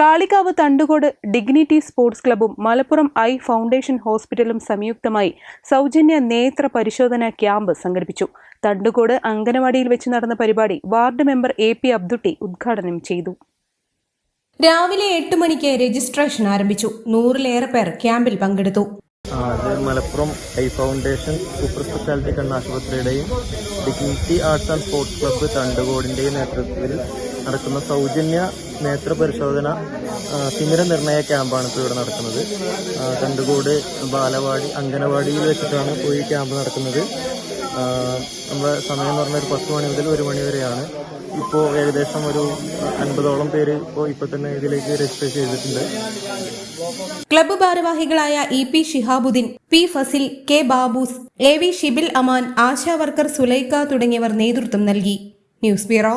Kalikavu Thandukode dignity sports ക്ലബ്ബും Malappuram eye foundation ഹോസ്പിറ്റലും സംയുക്തമായി സൗജന്യ നേത്ര പരിശോധന ക്യാമ്പ് സംഘടിപ്പിച്ചു. തണ്ടുകോട് അങ്കനവാടിയിൽ വെച്ച് നടന്ന പരിപാടി ward member A P Abdutty ഉദ്ഘാടനം ചെയ്തു. രാവിലെ എട്ട് മണിക്ക് രജിസ്ട്രേഷൻ ആരംഭിച്ചു. നൂറിലേറെ പേർ ക്യാമ്പിൽ പങ്കെടുത്തു. Malappuram eye foundation super speciality കണ്ണാശുപത്രിയുടെയും dignity arts and sports club തണ്ടുകോടിന്റെയും നേതൃത്വത്തിൽ നടക്കുന്ന സൗജന്യ നേത്ര പരിശോധന തിമിര നിർണയ ക്യാമ്പാണ് ഇപ്പോൾ ഇവിടെ നടക്കുന്നത്. കണ്ടുകൂട് ബാലവാടി അംഗനവാടിയിൽ വെച്ചിട്ടാണ് ഈ ക്യാമ്പ് നടക്കുന്നത്. നമ്മുടെ സമയം എന്ന് പറഞ്ഞാൽ ഒരു പത്ത് മണി മുതൽ ഒരു മണി വരെയാണ്. ഇപ്പോൾ ഏകദേശം ഒരു അൻപതോളം പേര് ഇപ്പോൾ ഇപ്പോൾ തന്നെ ഇതിലേക്ക് രജിസ്റ്റർ ചെയ്തിട്ടുണ്ട്. ക്ലബ്ബ് ഭാരവാഹികളായ E P Shihabuddin P Fasil K Babus A V Shibil Aman ASHA worker Sulaikha തുടങ്ങിയവർ നേതൃത്വം നൽകി. News bureau